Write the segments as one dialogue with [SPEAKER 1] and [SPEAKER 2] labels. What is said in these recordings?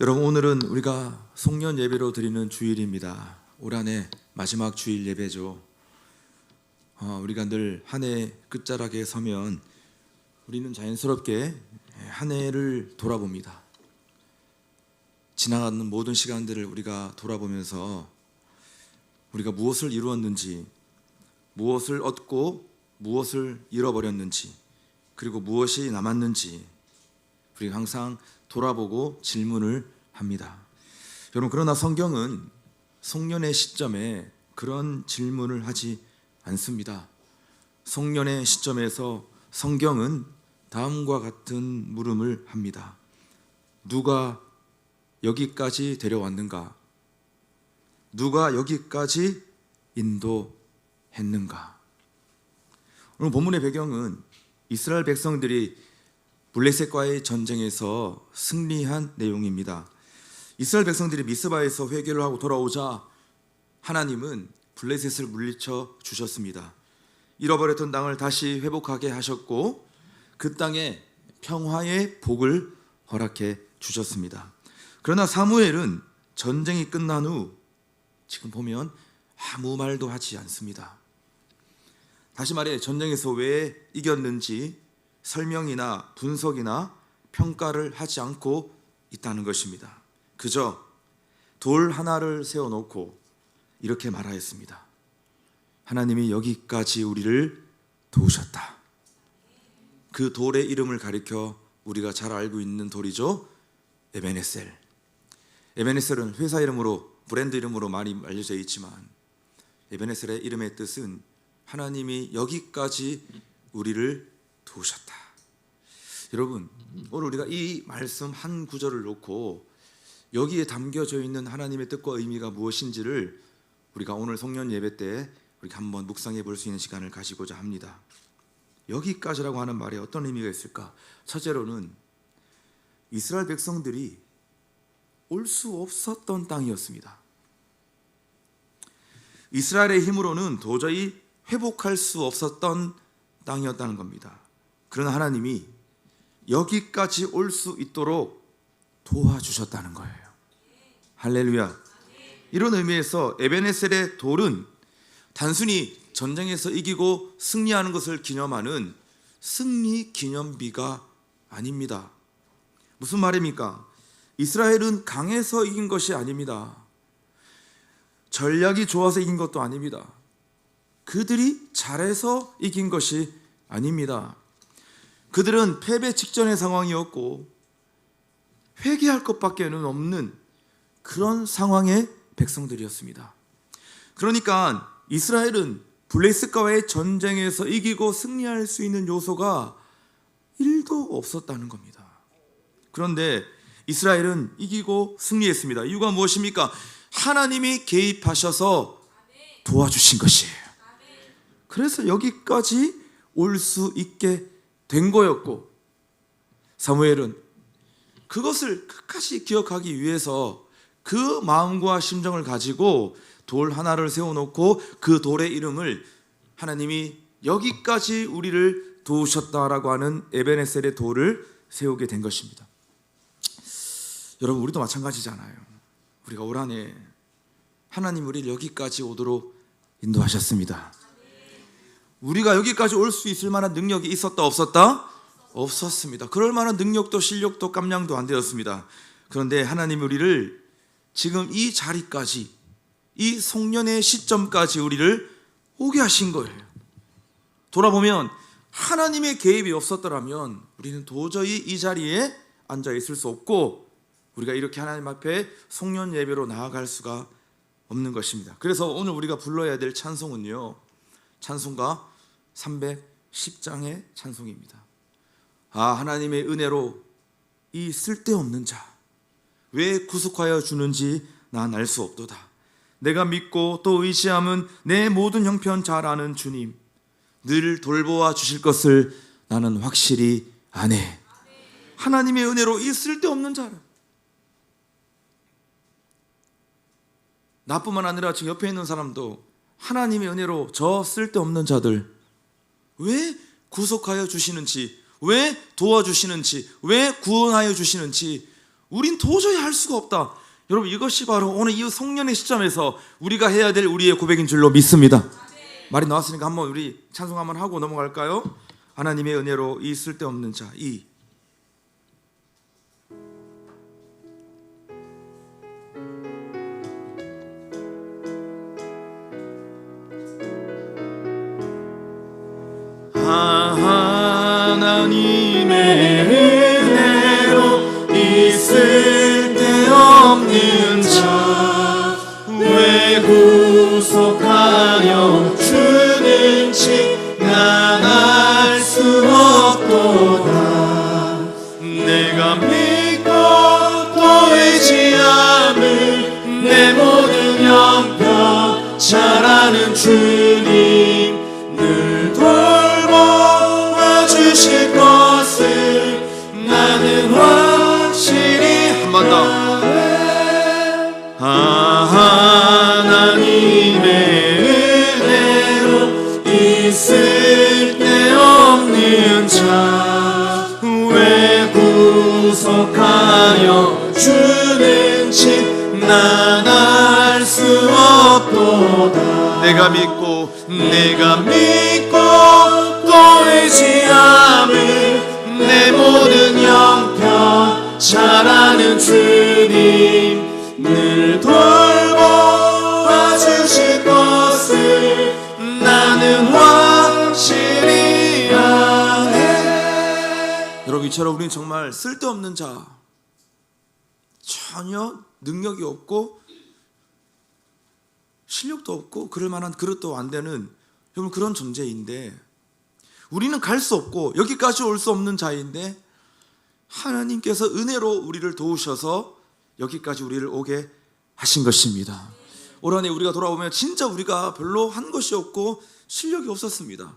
[SPEAKER 1] 여러분 오늘은 우리가 송년 예배로 드리는 주일입니다. 올 한해 마지막 주일 예배죠. 어, 우리가 늘 한 해 끝자락에 서면 우리는 자연스럽게 한 해를 돌아봅니다. 지나가는 모든 시간들을 우리가 돌아보면서 우리가 무엇을 이루었는지, 무엇을 얻고 무엇을 잃어버렸는지, 그리고 무엇이 남았는지 우리가 항상 돌아보고 질문을 합니다. 여러분 그러나 성경은 송년의 시점에 그런 질문을 하지 않습니다. 송년의 시점에서 성경은 다음과 같은 물음을 합니다. 누가 여기까지 데려왔는가? 누가 여기까지 인도했는가? 오늘 본문의 배경은 이스라엘 백성들이 블레셋과의 전쟁에서 승리한 내용입니다. 이스라엘 백성들이 미스바에서 회개를 하고 돌아오자 하나님은 블레셋을 물리쳐 주셨습니다. 잃어버렸던 땅을 다시 회복하게 하셨고 그 땅에 평화의 복을 허락해 주셨습니다. 그러나 사무엘은 전쟁이 끝난 후 지금 보면 아무 말도 하지 않습니다. 다시 말해 전쟁에서 왜 이겼는지 설명이나 분석이나 평가를 하지 않고 있다는 것입니다. 그저 돌 하나를 세워놓고 이렇게 말하였습니다. 하나님이 여기까지 우리를 도우셨다. 그 돌의 이름을 가리켜 우리가 잘 알고 있는 돌이죠. 에베네셀. 에베네셀은 회사 이름으로 브랜드 이름으로 많이 알려져 있지만 에베네셀의 이름의 뜻은 하나님이 여기까지 우리를 도우셨다. 여러분, 오늘 우리가 이 말씀 한 구절을 놓고 여기에 담겨져 있는 하나님의 뜻과 의미가 무엇인지를 우리가 오늘 송년 예배 때 우리가 한번 묵상해 볼 수 있는 시간을 가지고자 합니다. 여기까지라고 하는 말에 어떤 의미가 있을까? 첫째로는 이스라엘 백성들이 올 수 없었던 땅이었습니다. 이스라엘의 힘으로는 도저히 회복할 수 없었던 땅이었다는 겁니다. 그러나 하나님이 여기까지 올 수 있도록 도와주셨다는 거예요. 할렐루야. 이런 의미에서 에베네셀의 돌은 단순히 전쟁에서 이기고 승리하는 것을 기념하는 승리 기념비가 아닙니다. 무슨 말입니까? 이스라엘은 강해서 이긴 것이 아닙니다. 전략이 좋아서 이긴 것도 아닙니다. 그들이 잘해서 이긴 것이 아닙니다. 그들은 패배 직전의 상황이었고 회개할 것밖에는 없는 그런 상황의 백성들이었습니다. 그러니까 이스라엘은 블레셋과의 전쟁에서 이기고 승리할 수 있는 요소가 1도 없었다는 겁니다. 그런데 이스라엘은 이기고 승리했습니다. 이유가 무엇입니까? 하나님이 개입하셔서 도와주신 것이에요. 그래서 여기까지 올 수 있게 된 거였고 사무엘은 그것을 끝까지 기억하기 위해서 그 마음과 심정을 가지고 돌 하나를 세워놓고 그 돌의 이름을 하나님이 여기까지 우리를 도우셨다라고 하는 에베네셀의 돌을 세우게 된 것입니다. 여러분 우리도 마찬가지잖아요. 우리가 올 한해 하나님 우리를 여기까지 오도록 인도하셨습니다. 우리가 여기까지 올 수 있을 만한 능력이 있었다 없었다? 없었습니다. 그럴 만한 능력도 실력도 깜냥도 안 되었습니다. 그런데 하나님 우리를 지금 이 자리까지 이 송년의 시점까지 우리를 오게 하신 거예요. 돌아보면 하나님의 개입이 없었더라면 우리는 도저히 이 자리에 앉아 있을 수 없고 우리가 이렇게 하나님 앞에 송년 예배로 나아갈 수가 없는 것입니다. 그래서 오늘 우리가 불러야 될 찬송은요. 찬송가 310장의 찬송입니다. 아, 하나님의 은혜로 이 쓸데없는 자, 왜 구속하여 주는지 난 알 수 없도다. 내가 믿고 또 의지함은 내 모든 형편 잘 아는 주님, 늘 돌보아 주실 것을 나는 확실히 아네. 하나님의 은혜로 이 쓸데없는 자를 나뿐만 아니라 지금 옆에 있는 사람도 하나님의 은혜로 저 쓸데없는 자들 왜 구속하여 주시는지, 왜 도와주시는지, 왜 구원하여 주시는지 우린 도저히 할 수가 없다. 여러분 이것이 바로 오늘 이 성년의 시점에서 우리가 해야 될 우리의 고백인 줄로 믿습니다. 말이 나왔으니까 한번 우리 찬송 한번 하고 넘어갈까요? 하나님의 은혜로 이 쓸데없는 자, 이 하나님 내가 믿고 내가 믿고 또 의지함을 내 모든 영평 잘 아는 주님 늘 돌보아 주실 것을 나는 확실히 아네. 여러분 이처럼 우리는 정말 쓸데없는 자 전혀 능력이 없고 실력도 없고 그럴 만한 그릇도 안 되는 그런 존재인데 우리는 갈 수 없고 여기까지 올 수 없는 자인데 하나님께서 은혜로 우리를 도우셔서 여기까지 우리를 오게 하신 것입니다. 올 한해 우리가 돌아보면 진짜 우리가 별로 한 것이 없고 실력이 없었습니다.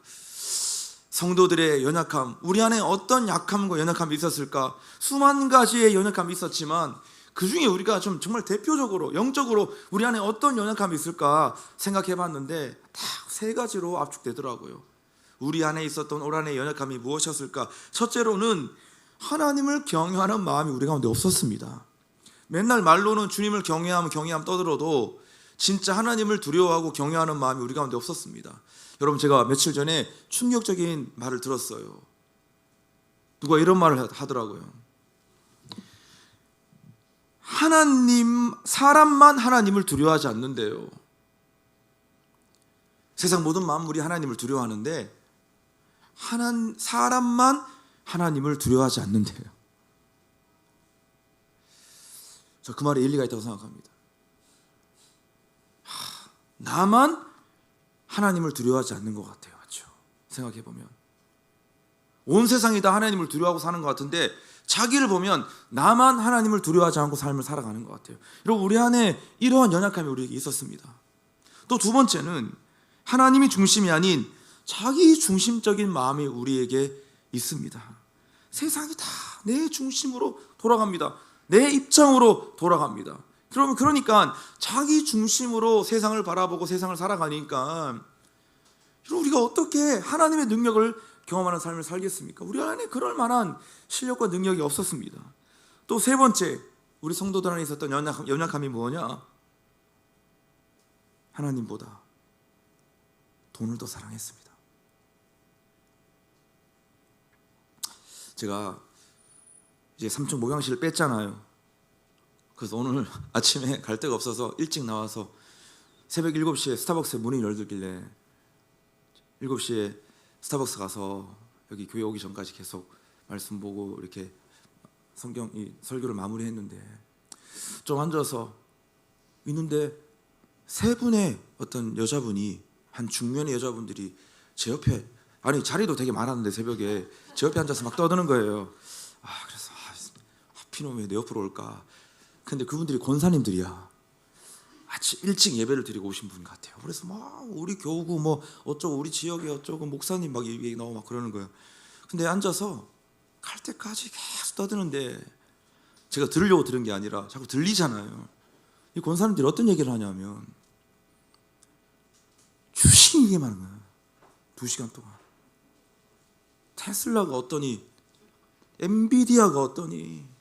[SPEAKER 1] 성도들의 연약함, 우리 안에 어떤 약함과 연약함이 있었을까? 수만 가지의 연약함이 있었지만 그 중에 우리가 좀 정말 대표적으로 영적으로 우리 안에 어떤 연약함이 있을까 생각해 봤는데 딱 세 가지로 압축되더라고요. 우리 안에 있었던 올 한해 연약함이 무엇이었을까? 첫째로는 하나님을 경외하는 마음이 우리 가운데 없었습니다. 맨날 말로는 주님을 경외하면 경외함 떠들어도 진짜 하나님을 두려워하고 경외하는 마음이 우리 가운데 없었습니다. 여러분 제가 며칠 전에 충격적인 말을 들었어요. 누가 이런 말을 하더라고요. 하나님 사람만 하나님을 두려워하지 않는데요. 세상 모든 만물이 하나님을 두려워하는데 하나 사람만 하나님을 두려워하지 않는데요. 저 그 말에 일리가 있다고 생각합니다. 하, 나만 하나님을 두려워하지 않는 것 같아요. 맞죠? 생각해 보면 온 세상이 다 하나님을 두려워하고 사는 것 같은데 자기를 보면 나만 하나님을 두려워하지 않고 삶을 살아가는 것 같아요. 여러분 우리 안에 이러한 연약함이 우리에게 있었습니다. 또 두 번째는 하나님이 중심이 아닌 자기 중심적인 마음이 우리에게 있습니다. 세상이 다 내 중심으로 돌아갑니다. 내 입장으로 돌아갑니다. 그러면 그러니까 자기 중심으로 세상을 바라보고 세상을 살아가니까 우리가 어떻게 하나님의 능력을 경험하는 삶을 살겠습니까? 우리 안에 그럴 만한 실력과 능력이 없었습니다. 또 세 번째, 우리 성도들 안에 있었던 연약함, 연약함이 뭐냐? 하나님보다 돈을 더 사랑했습니다. 제가 이제 삼촌 목양실을 뺐잖아요. 그래서 오늘 아침에 갈 데가 없어서 일찍 나와서 새벽 7시에 스타벅스 문이 열리길래 7시에 스타벅스 가서 여기 교회 오기 전까지 계속 말씀 보고 이렇게 성경 이 설교를 마무리했는데 좀 앉아서 있는데 세 분의 어떤 여자분이 한 중년의 여자분들이 제 옆에 아니 자리도 되게 많았는데 새벽에 제 옆에 앉아서 막 떠드는 거예요. 아 그래서 아, 하필이면 왜내 옆으로 올까? 근데 그분들이 권사님들이야. 아침 일찍 예배를 드리고 오신 분 같아요. 그래서 막 우리 교구 뭐 어쩌고 우리 지역에 어쩌고 목사님 막 얘기 나오고 막 그러는 거예요. 근데 앉아서 갈 때까지 계속 떠드는데 제가 들으려고 들은 게 아니라 자꾸 들리잖아요. 이 권사님들이 어떤 얘기를 하냐면 주신 얘기만 하는 거예요. 두 시간 동안. 테슬라가 어떠니 엔비디아가 어떠니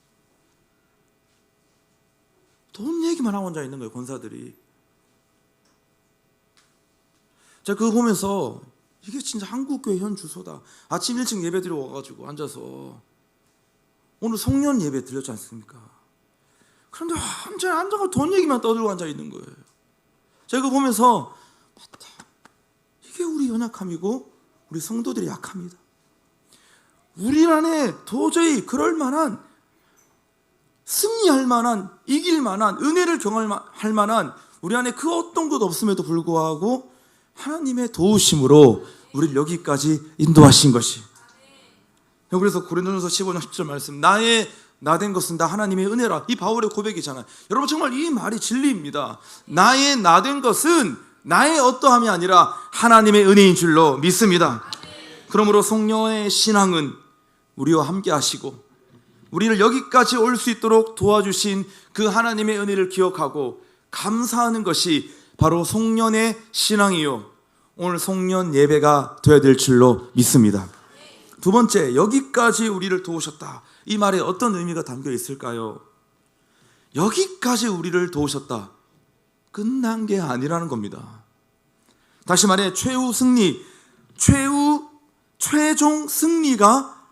[SPEAKER 1] 돈 얘기만 하고 앉아 있는 거예요, 권사들이. 제가 그거 보면서 이게 진짜 한국교회 현 주소다. 아침 일찍 예배 드려 와가지고 앉아서 오늘 송년 예배 드렸지 않습니까? 그런데 완전히 앉아가 돈 얘기만 떠들고 앉아 있는 거예요. 제가 그거 보면서 맞다. 이게 우리 연약함이고 우리 성도들의 약함이다. 우리 안에 도저히 그럴 만한 승리할 만한 이길 만한 은혜를 경험할 만한 우리 안에 그 어떤 것 없음에도 불구하고 하나님의 도우심으로 우리를 여기까지 인도하신 것이. 그래서 고린도전서 15장 10절 말씀 나의 나된 것은 다 하나님의 은혜라. 이 바울의 고백이잖아요. 여러분 정말 이 말이 진리입니다. 나의 나된 것은 나의 어떠함이 아니라 하나님의 은혜인 줄로 믿습니다. 그러므로 성령의 신앙은 우리와 함께 하시고 우리를 여기까지 올 수 있도록 도와주신 그 하나님의 은혜를 기억하고 감사하는 것이 바로 송년의 신앙이요. 오늘 송년 예배가 되어야 될 줄로 믿습니다. 두 번째, 여기까지 우리를 도우셨다. 이 말에 어떤 의미가 담겨 있을까요? 여기까지 우리를 도우셨다. 끝난 게 아니라는 겁니다. 다시 말해, 최후 승리, 최후, 최종 승리가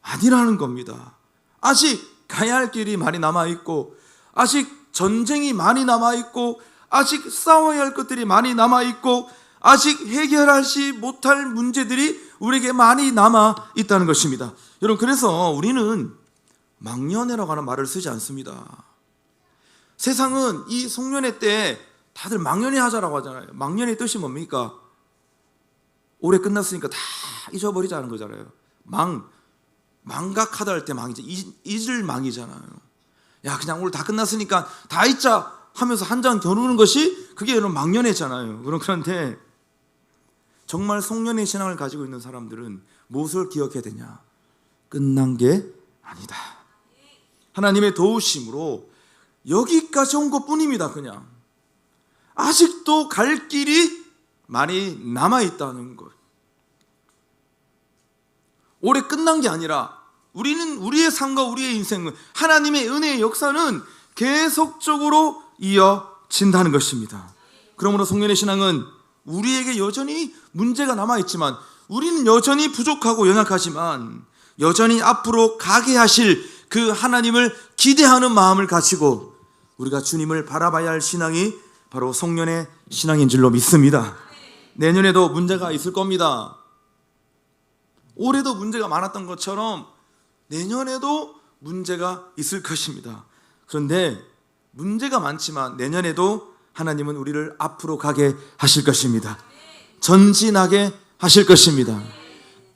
[SPEAKER 1] 아니라는 겁니다. 아직 가야 할 길이 많이 남아있고, 아직 전쟁이 많이 남아있고, 아직 싸워야 할 것들이 많이 남아있고, 아직 해결하지 못할 문제들이 우리에게 많이 남아 있다는 것입니다. 여러분, 그래서 우리는 망년회라고 하는 말을 쓰지 않습니다. 세상은 이 송년회 때 다들 망년회 하자라고 하잖아요. 망년의 뜻이 뭡니까? 올해 끝났으니까 다 잊어버리자는 거잖아요. 망, 망각하다 할 때 망이죠. 잊- 잊을 망이잖아요. 야, 그냥 오늘 다 끝났으니까 다 잊자 하면서 한 장 겨누는 것이 그게 여러분 망년회잖아요. 그럼 그런데 정말 송년회 신앙을 가지고 있는 사람들은 무엇을 기억해야 되냐? 끝난 게 아니다. 하나님의 도우심으로 여기까지 온 것 뿐입니다, 그냥. 아직도 갈 길이 많이 남아 있다는 것. 올해 끝난 게 아니라 우리는 우리의 삶과 우리의 인생은 하나님의 은혜의 역사는 계속적으로 이어진다는 것입니다. 그러므로 송년의 신앙은 우리에게 여전히 문제가 남아 있지만 우리는 여전히 부족하고 연약하지만 여전히 앞으로 가게 하실 그 하나님을 기대하는 마음을 가지고 우리가 주님을 바라봐야 할 신앙이 바로 송년의 신앙인 줄로 믿습니다. 내년에도 문제가 있을 겁니다. 올해도 문제가 많았던 것처럼 내년에도 문제가 있을 것입니다. 그런데 문제가 많지만 내년에도 하나님은 우리를 앞으로 가게 하실 것입니다. 전진하게 하실 것입니다.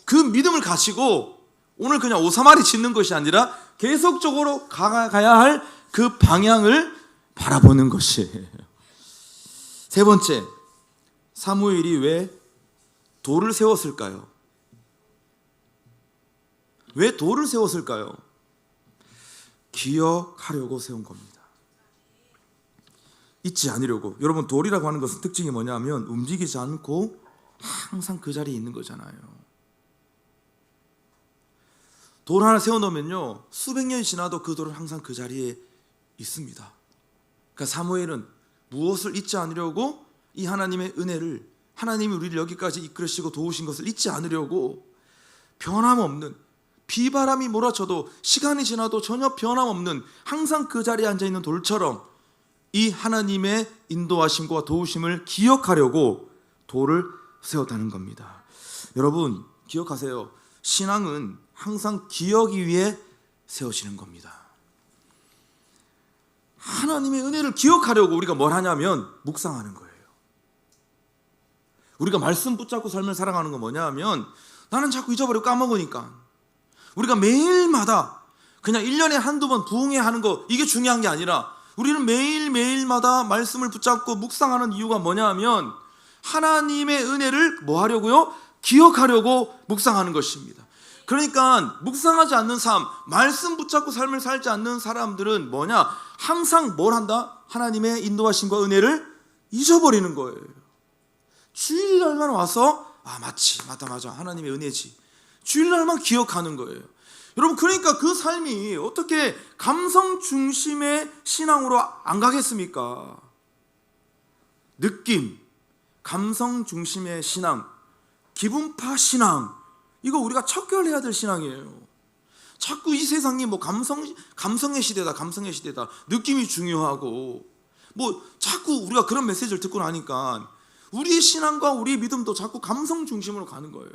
[SPEAKER 1] 그 믿음을 가지고 오늘 그냥 오사마리 짓는 것이 아니라 계속적으로 가야 할 그 방향을 바라보는 것이에요. 세 번째, 사무엘이 왜 돌을 세웠을까요? 왜 돌을 세웠을까요? 기억하려고 세운 겁니다. 잊지 않으려고. 여러분 돌이라고 하는 것은 특징이 뭐냐면 움직이지 않고 항상 그 자리에 있는 거잖아요. 돌 하나 세워놓으면요 수백 년이 지나도 그 돌은 항상 그 자리에 있습니다. 그러니까 사무엘은 무엇을 잊지 않으려고 이 하나님의 은혜를 하나님이 우리를 여기까지 이끌으시고 도우신 것을 잊지 않으려고 변함없는 비바람이 몰아쳐도 시간이 지나도 전혀 변함없는 항상 그 자리에 앉아 있는 돌처럼 이 하나님의 인도하심과 도우심을 기억하려고 돌을 세웠다는 겁니다. 여러분 기억하세요. 신앙은 항상 기억이 위해 세워지는 겁니다. 하나님의 은혜를 기억하려고 우리가 뭘 하냐면 묵상하는 거예요. 우리가 말씀 붙잡고 삶을 살아가는 건 뭐냐 하면 나는 자꾸 잊어버리고 까먹으니까 우리가 매일마다 그냥 1년에 한두 번 부흥회 하는 거 이게 중요한 게 아니라 우리는 매일매일마다 말씀을 붙잡고 묵상하는 이유가 뭐냐 하면 하나님의 은혜를 뭐 하려고요? 기억하려고 묵상하는 것입니다. 그러니까 묵상하지 않는 삶, 말씀 붙잡고 삶을 살지 않는 사람들은 뭐냐? 항상 뭘 한다? 하나님의 인도하심과 은혜를 잊어버리는 거예요. 주일날만 와서 아 맞지, 맞다 맞아 하나님의 은혜지. 주일날만 기억하는 거예요. 여러분 그러니까 그 삶이 어떻게 감성 중심의 신앙으로 안 가겠습니까? 느낌, 감성 중심의 신앙, 기분파 신앙 이거 우리가 척결해야 될 신앙이에요. 자꾸 이 세상이 뭐 감성 감성의 시대다, 감성의 시대다. 느낌이 중요하고 뭐 자꾸 우리가 그런 메시지를 듣고 나니까 우리의 신앙과 우리의 믿음도 자꾸 감성 중심으로 가는 거예요.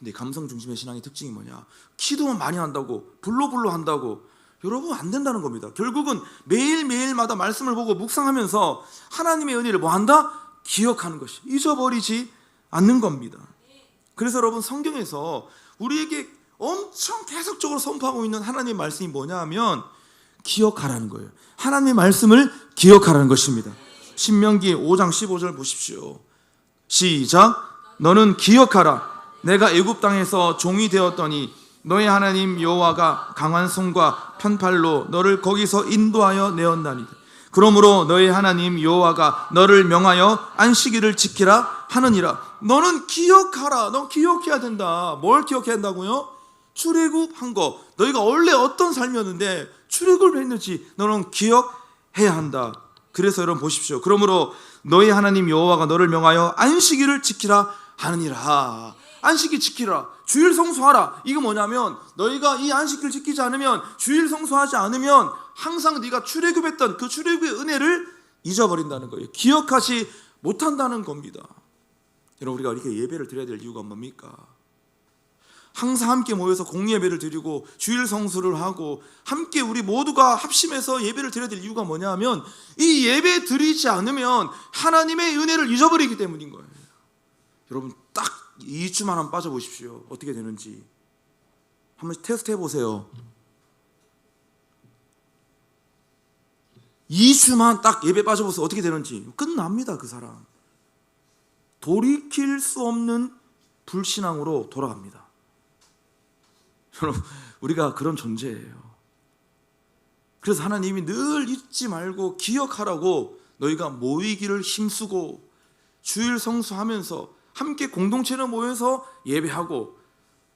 [SPEAKER 1] 근데 감성 중심의 신앙의 특징이 뭐냐? 기도만 많이 한다고 불로불로 한다고 여러분 안 된다는 겁니다. 결국은 매일 매일마다 말씀을 보고 묵상하면서 하나님의 은혜를 뭐 한다? 기억하는 것이 잊어버리지 않는 겁니다. 그래서 여러분 성경에서 우리에게 엄청 계속적으로 선포하고 있는 하나님의 말씀이 뭐냐 하면 기억하라는 거예요. 하나님의 말씀을 기억하라는 것입니다. 신명기 5장 15절 보십시오. 시작. 너는 기억하라. 내가 애굽 땅에서 종이 되었더니 너의 하나님 여호와가 강한 손과 편팔로 너를 거기서 인도하여 내었나니. 그러므로 너의 하나님 여호와가 너를 명하여 안식일을 지키라 하느니라. 너는 기억하라. 너 기억해야 된다. 뭘 기억해야 한다고요? 출애굽한 거. 너희가 원래 어떤 삶이었는데 출애굽을 했는지 너는 기억해야 한다. 그래서 여러분 보십시오. 그러므로 너희 하나님 여호와가 너를 명하여 안식일을 지키라 하느니라. 안식일 지키라. 주일 성수하라. 이거 뭐냐면 너희가 이 안식일 지키지 않으면 주일 성수하지 않으면 항상 네가 출애굽했던 그 출애굽의 은혜를 잊어버린다는 거예요. 기억하지 못한다는 겁니다. 여러분 우리가 이렇게 예배를 드려야 될 이유가 뭡니까? 항상 함께 모여서 공예배를 드리고 주일 성수를 하고 함께 우리 모두가 합심해서 예배를 드려야 될 이유가 뭐냐면 이 예배 드리지 않으면 하나님의 은혜를 잊어버리기 때문인 거예요. 여러분 딱 2주만 한번 빠져보십시오. 어떻게 되는지 한번 테스트 해보세요. 2주만 딱 예배 빠져보세요. 어떻게 되는지 끝납니다. 그 사람 돌이킬 수 없는 불신앙으로 돌아갑니다. 여러분, 우리가 그런 존재예요. 그래서 하나님이 늘 잊지 말고 기억하라고 너희가 모이기를 힘쓰고 주일 성수하면서 함께 공동체로 모여서 예배하고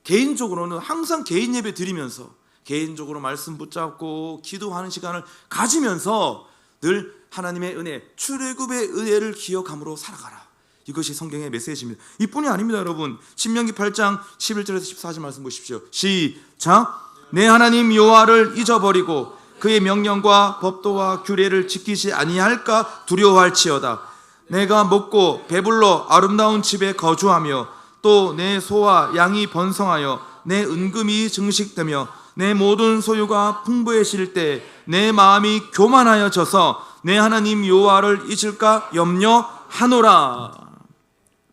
[SPEAKER 1] 개인적으로는 항상 개인 예배 드리면서 개인적으로 말씀 붙잡고 기도하는 시간을 가지면서 늘 하나님의 은혜, 출애굽의 은혜를 기억함으로 살아가라. 이것이 성경의 메시지입니다. 이뿐이 아닙니다, 여러분. 신명기 8장 11절에서 14절 말씀 보십시오. 시작. 내 하나님 여호와를 잊어버리고 그의 명령과 법도와 규례를 지키지 아니할까 두려워할지어다. 내가 먹고 배불러 아름다운 집에 거주하며 또 내 소와 양이 번성하여 내 은금이 증식되며 내 모든 소유가 풍부해질 때 내 마음이 교만하여 져서 내 하나님 여호와를 잊을까 염려하노라.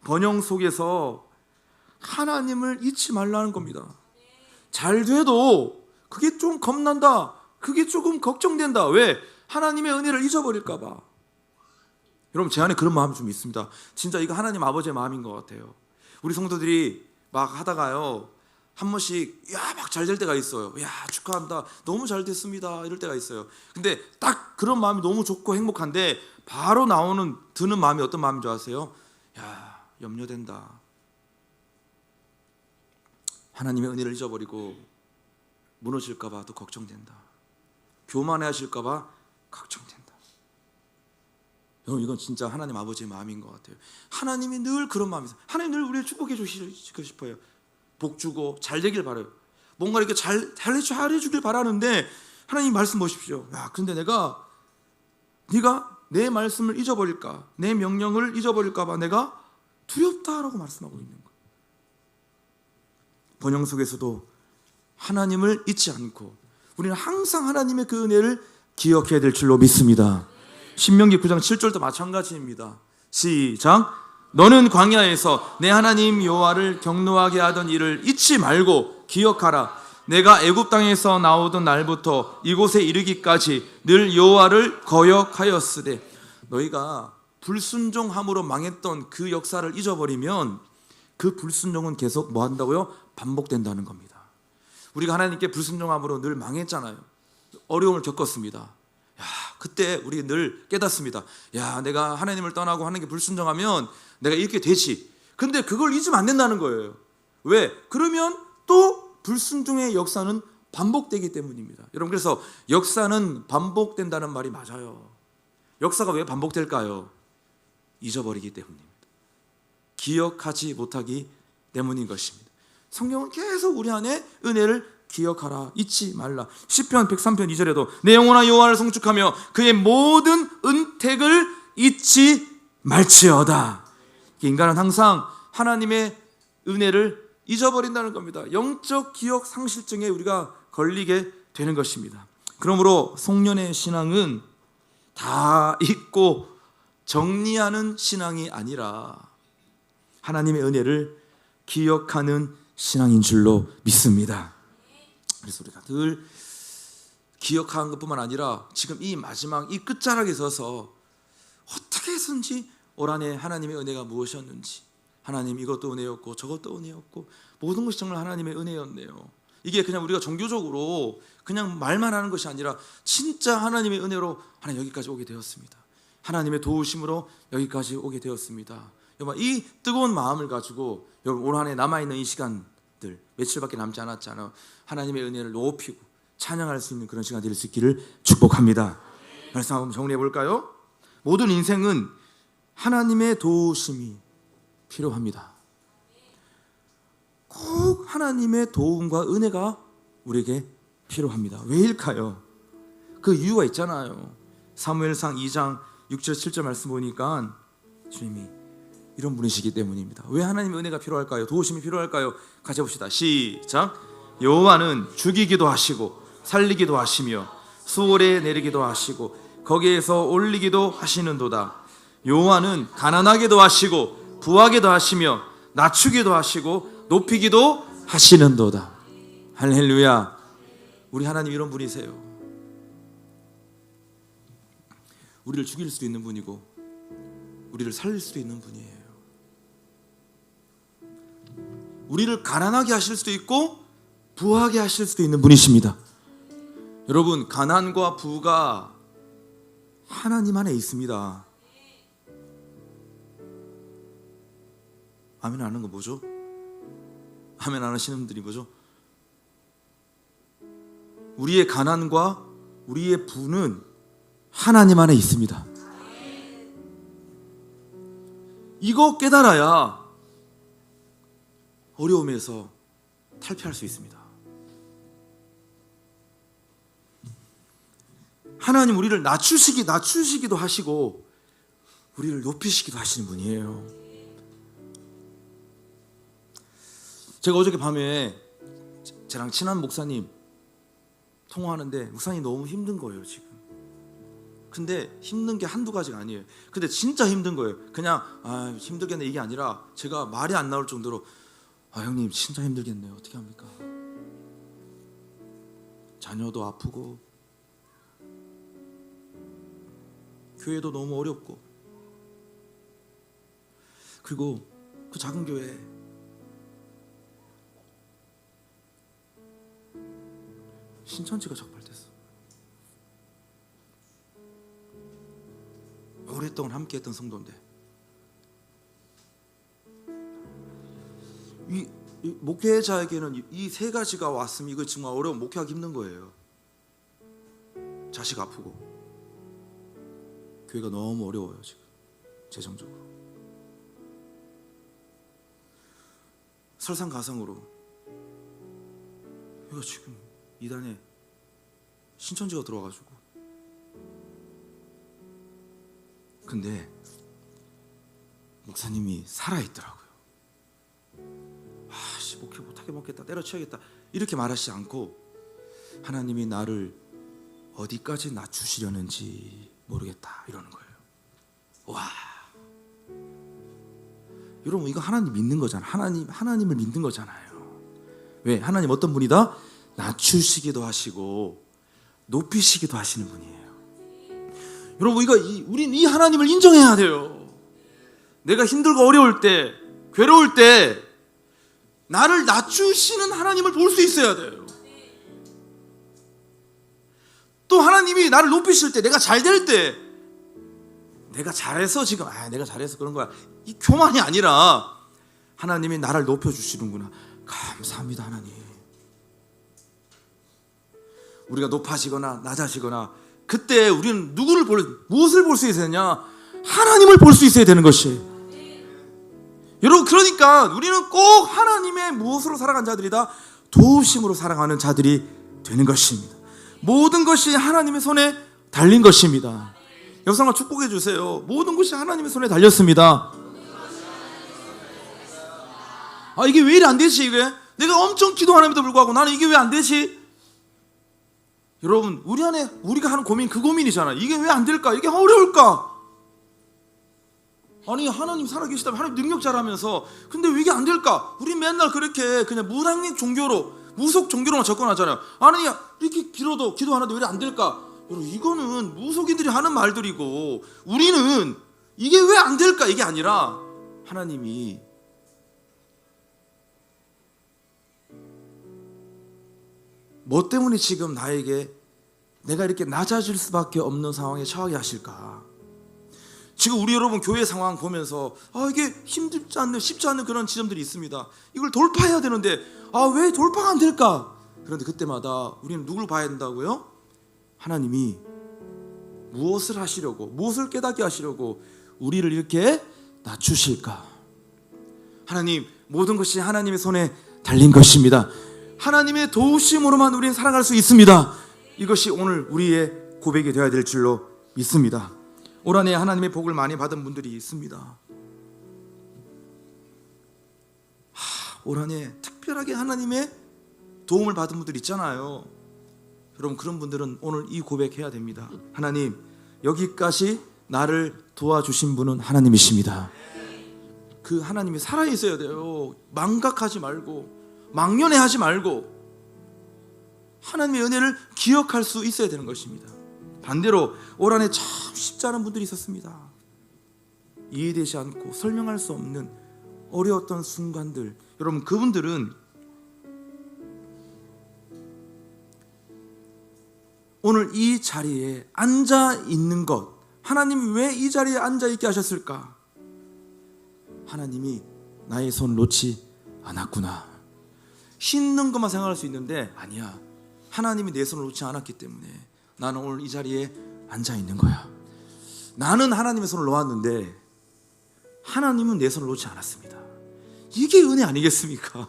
[SPEAKER 1] 번영 속에서 하나님을 잊지 말라는 겁니다. 잘 돼도 그게 좀 겁난다. 그게 조금 걱정된다. 왜? 하나님의 은혜를 잊어버릴까 봐. 여러분 제 안에 그런 마음이 좀 있습니다. 진짜 이거 하나님 아버지의 마음인 것 같아요. 우리 성도들이 막 하다가요. 한 번씩 야 막 잘 될 때가 있어요. 야 축하한다. 너무 잘 됐습니다. 이럴 때가 있어요. 근데 딱 그런 마음이 너무 좋고 행복한데 바로 나오는 드는 마음이 어떤 마음인 줄 아세요? 야 염려된다. 하나님의 은혜를 잊어버리고 무너질까봐 또 걱정된다. 교만해하실까봐 걱정된다. 여러분 이건 진짜 하나님 아버지의 마음인 것 같아요. 하나님이 늘 그런 마음이세요. 하나님 늘 우리를 축복해 주시고 싶어요. 복 주고 잘 되길 바라요. 뭔가 이렇게 잘 잘 해 주길 바라는데 하나님 말씀 보십시오. 야, 근데 내가 네가 내 말씀을 잊어버릴까, 내 명령을 잊어버릴까봐 내가 두렵다라고 말씀하고 있는 거예요. 번영 속에서도 하나님을 잊지 않고 우리는 항상 하나님의 그 은혜를 기억해야 될 줄로 믿습니다. 신명기 9장 7절도 마찬가지입니다. 시작. 너는 광야에서 내 하나님 여호와를 경노하게 하던 일을 잊지 말고 기억하라. 내가 애굽 땅에서 나오던 날부터 이곳에 이르기까지 늘 여호와를 거역하였으되 너희가 불순종함으로 망했던 그 역사를 잊어버리면 그 불순종은 계속 뭐 한다고요? 반복된다는 겁니다. 우리가 하나님께 불순종함으로 늘 망했잖아요. 어려움을 겪었습니다. 야, 그때 우리 늘 깨닫습니다. 야, 내가 하나님을 떠나고 하는 게 불순종하면 내가 이렇게 되지. 근데 그걸 잊으면 안 된다는 거예요. 왜? 그러면 또 불순종의 역사는 반복되기 때문입니다. 여러분 그래서 역사는 반복된다는 말이 맞아요. 역사가 왜 반복될까요? 잊어버리기 때문입니다. 기억하지 못하기 때문인 것입니다. 성경은 계속 우리 안에 은혜를 기억하라 잊지 말라. 시편 103편 2절에도 내 영혼아 여호와를 송축하며 그의 모든 은택을 잊지 말지어다. 인간은 항상 하나님의 은혜를 잊어버린다는 겁니다. 영적 기억 상실증에 우리가 걸리게 되는 것입니다. 그러므로 송년의 신앙은 다 잊고 정리하는 신앙이 아니라 하나님의 은혜를 기억하는 신앙인 줄로 믿습니다. 그래서 우리가 늘 기억하는 것뿐만 아니라 지금 이 마지막 이 끝자락에 서서 어떻게 해서든지 올 한해 하나님의 은혜가 무엇이었는지 하나님 이것도 은혜였고 저것도 은혜였고 모든 것이 정말 하나님의 은혜였네요. 이게 그냥 우리가 종교적으로 그냥 말만 하는 것이 아니라 진짜 하나님의 은혜로 하나님 여기까지 오게 되었습니다. 하나님의 도우심으로 여기까지 오게 되었습니다. 여러분 이 뜨거운 마음을 가지고 여러분 올 한해 남아 있는 이 시간 들 며칠밖에 남지 않았잖아요. 하나님의 은혜를 높이고 찬양할 수 있는 그런 시간 될 수 있기를 축복합니다. 말씀 한번 정리해 볼까요? 모든 인생은 하나님의 도우심이 필요합니다. 꼭 하나님의 도움과 은혜가 우리에게 필요합니다. 왜일까요? 그 이유가 있잖아요. 사무엘상 2장 6절 7절 말씀 보니까 주님이 이런 분이시기 때문입니다. 왜 하나님의 은혜가 필요할까요? 도우심이 필요할까요? 같이 봅시다. 시작. 여호와는 죽이기도 하시고 살리기도 하시며 수월에 내리기도 하시고 거기에서 올리기도 하시는도다. 여호와는 가난하게도 하시고 부하게도 하시며 낮추기도 하시고 높이기도 하시는도다. 할렐루야. 우리 하나님 이런 분이세요. 우리를 죽일 수도 있는 분이고 우리를 살릴 수도 있는 분이에요. 우리를 가난하게 하실 수도 있고 부하게 하실 수도 있는 분이십니다. 여러분 가난과 부가 하나님 안에 있습니다. 아멘 안 하는 거 뭐죠? 아멘 안 하시는 분들이 뭐죠? 우리의 가난과 우리의 부는 하나님 안에 있습니다. 이거 깨달아야 어려움에서 탈피할 수 있습니다. 하나님 우리를 낮추시기 낮추시기도 하시고 우리를 높이시기도 하시는 분이에요. 제가 어저께 밤에 저랑 친한 목사님 통화하는데 목사님 너무 힘든 거예요 지금. 근데 힘든 게 한두 가지가 아니에요. 근데 진짜 힘든 거예요. 그냥 아 힘들겠네 이게 아니라 제가 말이 안 나올 정도로 아 형님 진짜 힘들겠네요. 어떻게 합니까? 자녀도 아프고 교회도 너무 어렵고 그리고 그 작은 교회 신천지가 적발됐어. 오랫동안 함께했던 성도인데 이, 이 목회자에게는 이 세 가지가 왔으면 이거 정말 어려운 목회하기 힘든 거예요. 자식 아프고. 교회가 너무 어려워요 지금. 재정적으로. 설상가상으로. 이거 지금 이단에 신천지가 들어와가지고. 근데 목사님이 살아있더라고요. 아씨 목회 못하게 먹겠다 때려치워야겠다 이렇게 말하지 않고 하나님이 나를 어디까지 낮추시려는지 모르겠다 이러는 거예요. 와. 여러분 이거 하나님 믿는 거잖아. 하나님 하나님을 믿는 거잖아요. 왜? 하나님 어떤 분이다? 낮추시기도 하시고 높이시기도 하시는 분이에요. 여러분 이거 이, 우린 이 하나님을 인정해야 돼요. 내가 힘들고 어려울 때, 괴로울 때 나를 낮추시는 하나님을 볼 수 있어야 돼요. 또 하나님이 나를 높이실 때, 내가 잘 될 때, 내가 잘해서 지금 아 내가 잘해서 그런 거야. 이 교만이 아니라 하나님이 나를 높여 주시는구나. 감사합니다 하나님. 우리가 높아지거나 낮아지거나 그때 우리는 누구를 볼 무엇을 볼 수 있어야 되냐? 하나님을 볼 수 있어야 되는 것이. 여러분 그러니까 우리는 꼭 하나님의 무엇으로 살아간 자들이다 도우심으로 살아가는 자들이 되는 것입니다. 모든 것이 하나님의 손에 달린 것입니다. 여성아 축복해 주세요. 모든 것이 하나님의 손에 달렸습니다. 아 이게 왜 이래 안 되지 이게? 내가 엄청 기도하는데도 불구하고 나는 이게 왜 안 되지? 여러분 우리 안에 우리가 하는 고민 그 고민이잖아. 이게 왜 안 될까? 이게 어려울까? 아니 하나님 살아계시다면 하나님 능력자라면서 근데 왜 이게 안 될까? 우리 맨날 그렇게 그냥 무당의 종교로 무속 종교로만 접근하잖아요. 아니 이렇게 빌어도 기도 하는데 왜 안 될까? 이거는 무속인들이 하는 말들이고 우리는 이게 왜 안 될까 이게 아니라 하나님이 뭐 때문에 지금 나에게 내가 이렇게 낮아질 수밖에 없는 상황에 처하게 하실까? 지금 우리 여러분 교회 상황 보면서 아 이게 힘들지 않는 쉽지 않는 그런 지점들이 있습니다. 이걸 돌파해야 되는데 아 왜 돌파가 안 될까? 그런데 그때마다 우리는 누굴 봐야 된다고요? 하나님이 무엇을 하시려고 무엇을 깨닫게 하시려고 우리를 이렇게 낮추실까? 하나님 모든 것이 하나님의 손에 달린 것입니다. 하나님의 도우심으로만 우리는 살아갈 수 있습니다. 이것이 오늘 우리의 고백이 되어야 될 줄로 믿습니다. 올 한해 하나님의 복을 많이 받은 분들이 있습니다. 하, 올 한해 특별하게 하나님의 도움을 받은 분들 있잖아요. 여러분 그런 분들은 오늘 이 고백해야 됩니다. 하나님 여기까지 나를 도와주신 분은 하나님이십니다. 그 하나님이 살아 있어야 돼요. 망각하지 말고 망연해하지 말고 하나님의 은혜를 기억할 수 있어야 되는 것입니다. 반대로 올 한해 참 쉽지 않은 분들이 있었습니다. 이해되지 않고 설명할 수 없는 어려웠던 순간들. 여러분 그분들은 오늘 이 자리에 앉아 있는 것 하나님이 왜이 자리에 앉아 있게 하셨을까? 하나님이 나의 손 놓지 않았구나. 씻는 것만 생각할 수 있는데 아니야. 하나님이 내 손을 놓지 않았기 때문에 나는 오늘 이 자리에 앉아 있는 거야. 나는 하나님의 손을 놓았는데 하나님은 내 손을 놓지 않았습니다. 이게 은혜 아니겠습니까?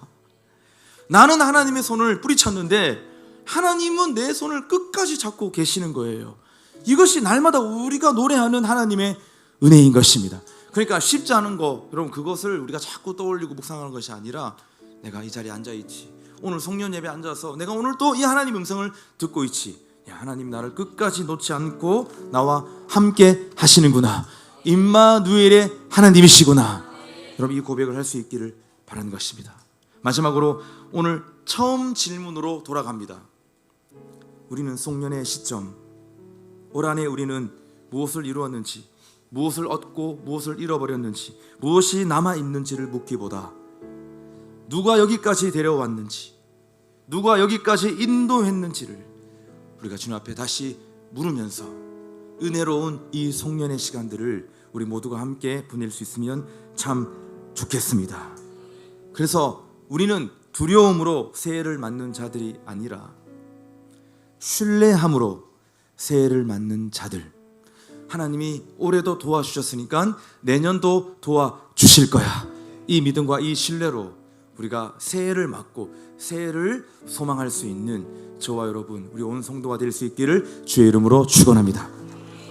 [SPEAKER 1] 나는 하나님의 손을 뿌리쳤는데 하나님은 내 손을 끝까지 잡고 계시는 거예요. 이것이 날마다 우리가 노래하는 하나님의 은혜인 것입니다. 그러니까 쉽지 않은 거, 여러분 그것을 우리가 자꾸 떠올리고 묵상하는 것이 아니라 내가 이 자리에 앉아 있지. 오늘 송년 예배 앉아서 내가 오늘 또 이 하나님 음성을 듣고 있지. 야, 하나님 나를 끝까지 놓지 않고 나와 함께 하시는구나. 임마누엘의 하나님이시구나. 여러분 이 고백을 할 수 있기를 바라는 것입니다. 마지막으로 오늘 처음 질문으로 돌아갑니다. 우리는 송년의 시점, 올 한해 우리는 무엇을 이루었는지, 무엇을 얻고 무엇을 잃어버렸는지, 무엇이 남아 있는지를 묻기보다 누가 여기까지 데려왔는지, 누가 여기까지 인도했는지를 우리가 주님 앞에 다시 물으면서 은혜로운 이 송년의 시간들을 우리 모두가 함께 보낼 수 있으면 참 좋겠습니다. 그래서 우리는 두려움으로 새해를 맞는 자들이 아니라 신뢰함으로 새해를 맞는 자들. 하나님이 올해도 도와주셨으니까 내년도 도와주실 거야. 이 믿음과 이 신뢰로 우리가 새해를 맞고 새해를 소망할 수 있는 저와 여러분 우리 온 성도가 될 수 있기를 주의 이름으로 축원합니다.